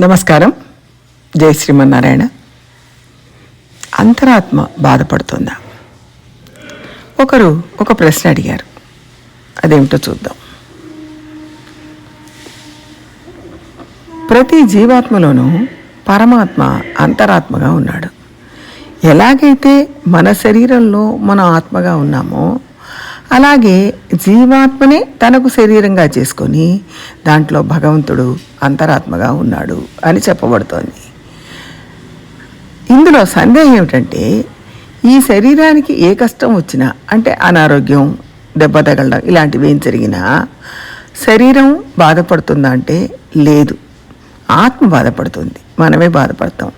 నమస్కారం. జై శ్రీమన్నారాయణ. అంతరాత్మ బాధపడుతుందా? ఒకరు ఒక ప్రశ్న అడిగారు. అదేమిటో చూద్దాం. ప్రతి జీవాత్మలోనూ పరమాత్మ అంతరాత్మగా ఉన్నాడు. ఎలాగైతే మన శరీరంలో మన ఆత్మగా ఉన్నామో అలాగే జీవాత్మనే తనకు శరీరంగా చేసుకొని దాంట్లో భగవంతుడు అంతరాత్మగా ఉన్నాడు అని చెప్పబడుతోంది. ఇందులో సందేహం ఏమిటంటే ఈ శరీరానికి ఏ కష్టం వచ్చినా అంటే అనారోగ్యం దెబ్బ తగలడం ఇలాంటివి ఏం జరిగినా శరీరం బాధపడుతుందా అంటే లేదు. ఆత్మ బాధపడుతుంది. మనమే బాధపడతాం.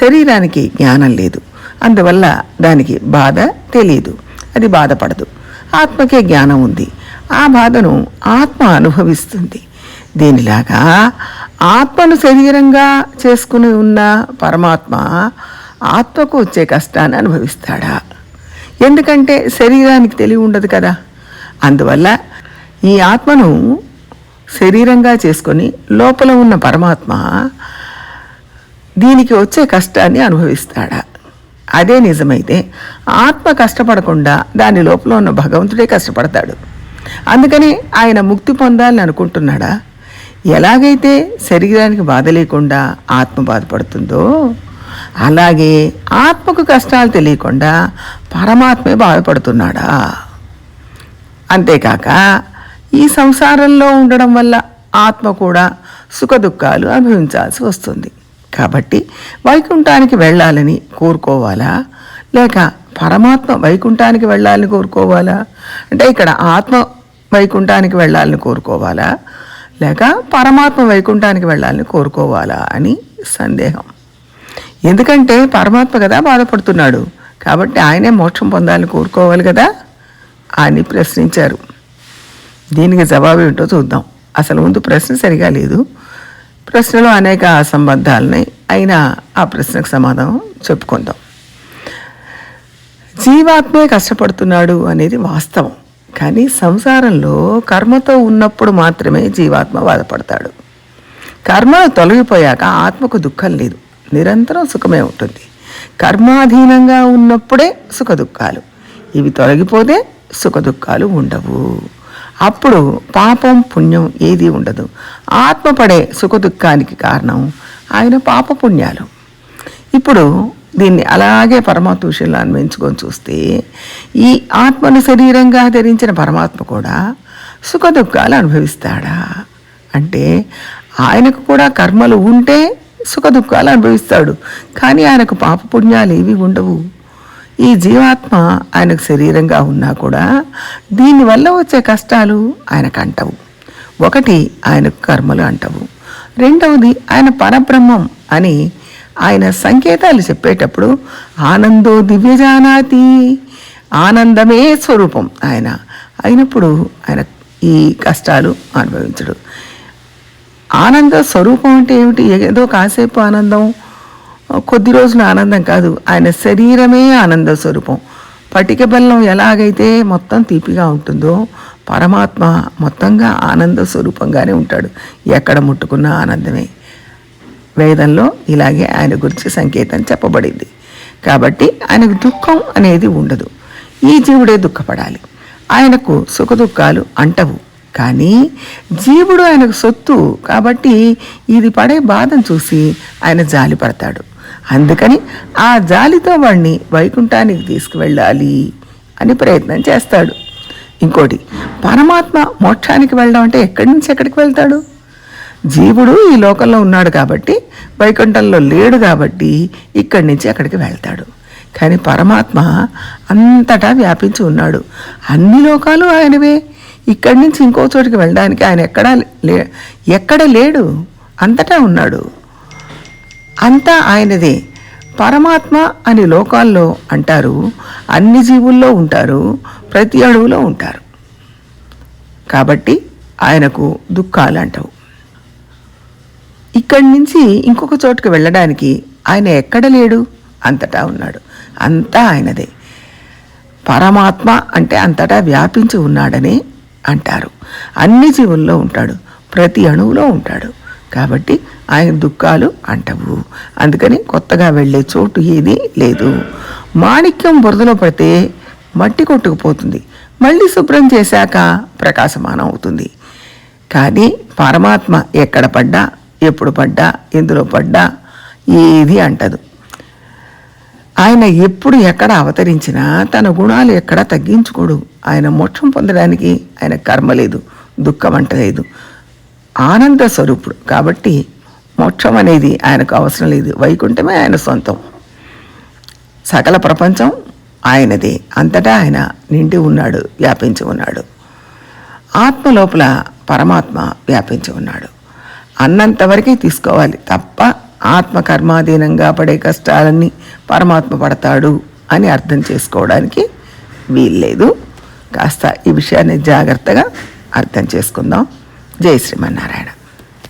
శరీరానికి జ్ఞానం లేదు. అందువల్ల దానికి బాధ తెలియదు. అది బాధపడదు. ఆత్మకే జ్ఞానం ఉంది. ఆ బాధను ఆత్మ అనుభవిస్తుంది. దీనిలాగా ఆత్మను శరీరంగా చేసుకుని ఉన్న పరమాత్మ ఆత్మకు వచ్చే కష్టాన్ని అనుభవిస్తాడా? ఎందుకంటే శరీరానికి తెలివి ఉండదు కదా. అందువల్ల ఈ ఆత్మను శరీరంగా చేసుకొని లోపల ఉన్న పరమాత్మ దీనికి వచ్చే కష్టాన్ని అనుభవిస్తాడా? అదే నిజమైతే ఆత్మ కష్టపడకుండా దాని లోపల ఉన్న భగవంతుడే కష్టపడతాడు. అందుకని ఆయన ముక్తి పొందాలని అనుకుంటున్నాడా? ఎలాగైతే శరీరానికి బాధ లేకుండా ఆత్మ బాధపడుతుందో అలాగే ఆత్మకు కష్టాలు తెలియకుండా పరమాత్మే బాధపడుతున్నాడా? అంతేకాక ఈ సంసారంలో ఉండడం వల్ల ఆత్మ కూడా సుఖదుఖాలు అనుభవించాల్సి వస్తుంది. కాబట్టి వైకుంఠానికి వెళ్ళాలని కోరుకోవాలా? లేక పరమాత్మ వైకుంఠానికి వెళ్ళాలని కోరుకోవాలా? అంటే ఇక్కడ ఆత్మ వైకుంఠానికి వెళ్ళాలని కోరుకోవాలా? లేక పరమాత్మ వైకుంఠానికి వెళ్ళాలని కోరుకోవాలా అని సందేహం. ఎందుకంటే పరమాత్మ కదా బాధపడుతున్నాడు. కాబట్టి ఆయనే మోక్షం పొందాలని కోరుకోవాలి కదా అని ప్రశ్నించారు. దీనికి జవాబు ఏంటో చూద్దాం. అసలు ముందు ప్రశ్న సరిగా లేదు. ప్రశ్నలో అనేక అసంబద్ధాలున్నాయి అయినా ఆ ప్రశ్నకు సమాధానం చెప్పుకుందాం. జీవాత్మే కష్టపడుతున్నాడు అనేది వాస్తవం. కానీ సంసారంలో కర్మతో ఉన్నప్పుడు మాత్రమే జీవాత్మ బాధపడతాడు. కర్మలు తొలగిపోయాక ఆత్మకు దుఃఖం లేదు. నిరంతరం సుఖమే ఉంటుంది. కర్మాధీనంగా ఉన్నప్పుడే సుఖదుఖాలు ఇవి తొలగిపోతే సుఖదుఖాలు ఉండవు. అప్పుడు పాపం పుణ్యం ఏది ఉండదు. ఆత్మ పడే కారణం ఆయన పాప పుణ్యాలు ఇప్పుడు దీన్ని అలాగే పరమాత్మషుల్లో అన్వయించుకొని చూస్తే ఈ ఆత్మను శరీరంగా ధరించిన పరమాత్మ కూడా సుఖదుఖాలు అనుభవిస్తాడా? అంటే ఆయనకు కూడా కర్మలు ఉంటే సుఖదుఖాలు అనుభవిస్తాడు. కానీ ఆయనకు పాప పుణ్యాలు ఏవి ఉండవు. ఈ జీవాత్మ ఆయనకు శరీరంగా ఉన్నా కూడా దీనివల్ల వచ్చే కష్టాలు ఆయనకు అంటవు. ఒకటి ఆయనకు కర్మలు అంటవు. రెండవది ఆయన పరబ్రహ్మం అని ఆయన సంకేతాలు చెప్పేటప్పుడు ఆనందో దివ్యజానాతి ఆనందమే స్వరూపం ఆయన. అయినప్పుడు ఆయన ఈ కష్టాలు అనుభవించడు. ఆనంద స్వరూపం అంటే ఏమిటి? ఏదో కాసేపు ఆనందం కొద్ది రోజుల ఆనందం కాదు. ఆయన శరీరమే ఆనంద స్వరూపం. పటిక బెల్లం ఎలాగైతే మొత్తం తీపిగా ఉంటుందో పరమాత్మ మొత్తంగా ఆనంద స్వరూపంగానే ఉంటాడు. ఎక్కడ ముట్టుకున్న ఆనందమే. వేదంలో ఇలాగే ఆయన గురించి సంకేతం చెప్పబడింది. కాబట్టి ఆయనకు దుఃఖం అనేది ఉండదు. ఈ జీవుడే దుఃఖపడాలి. ఆయనకు సుఖదుఖాలు అంటవు. కానీ జీవుడు ఆయనకు సొత్తు కాబట్టి ఇది పడే బాధను చూసి ఆయన జాలిపడతాడు. అందుకని ఆ జాలితో వాణ్ణి వైకుంఠానికి తీసుకువెళ్ళాలి అని ప్రయత్నం చేస్తాడు. ఇంకోటి పరమాత్మ మోక్షానికి వెళ్ళడం అంటే ఎక్కడి నుంచి ఎక్కడికి వెళ్తాడు? జీవుడు ఈ లోకంలో ఉన్నాడు కాబట్టి వైకుంఠంలో లేడు కాబట్టి ఇక్కడి నుంచి అక్కడికి వెళ్తాడు. కానీ పరమాత్మ అంతటా వ్యాపించి ఉన్నాడు. అన్ని లోకాలు ఆయనవే. ఇక్కడి నుంచి ఇంకో చోటికి వెళ్ళడానికి ఆయన ఎక్కడా లే ఎక్కడ లేడు. అంతటా ఉన్నాడు. అంతా ఆయనదే. పరమాత్మ అని లోకాల్లో అంటారు. అన్ని జీవుల్లో ఉంటారు. ప్రతి అణువులో ఉంటారు. కాబట్టి ఆయనకు దుఃఖాలు అంటావు ఇక్కడి నుంచి ఇంకొక చోటుకు వెళ్ళడానికి ఆయన ఎక్కడ లేడు? అంతటా ఉన్నాడు. అంతా ఆయనదే. పరమాత్మ అంటే అంతటా వ్యాపించి ఉన్నాడని అంటారు. అన్ని జీవుల్లో ఉంటాడు. ప్రతి అణువులో ఉంటాడు. కాబట్టి ఆయన దుఃఖాలు అంటవు. అందుకని కొత్తగా వెళ్ళే చోటు ఏది లేదు. మాణిక్యం బురదలో పడితే మట్టి కొట్టుకుపోతుంది. మళ్ళీ శుభ్రం చేశాక ప్రకాశమానం అవుతుంది. కానీ పరమాత్మ ఎక్కడ పడ్డా ఎప్పుడు పడ్డా ఎందులో పడ్డా ఏది అంటదు. ఆయన ఎప్పుడు ఎక్కడ అవతరించినా తన గుణాలు ఎక్కడ తగ్గించుకోడు. ఆయన మోక్షం పొందడానికి ఆయన కర్మ లేదు దుఃఖం అంటలేదు. ఆనంద స్వరూపుడు. కాబట్టి మోక్షం అనేది ఆయనకు అవసరం లేదు. వైకుంఠమే ఆయన సొంతం. సకల ప్రపంచం ఆయనదే. అంతటా ఆయన నిండి ఉన్నాడు వ్యాపించి ఉన్నాడు. ఆత్మ లోపల పరమాత్మ వ్యాపించి ఉన్నాడు. అన్నంతవరకే తీసుకోవాలి తప్ప ఆత్మ కర్మాధీనంగా పడే కష్టాలన్నీ పరమాత్మ పడతాడు అని అర్థం చేసుకోవడానికి వీల్లేదు. కాస్త ఈ విషయాన్ని జాగ్రత్తగా అర్థం చేసుకుందాం. జై శ్రీమన్నారాయణ.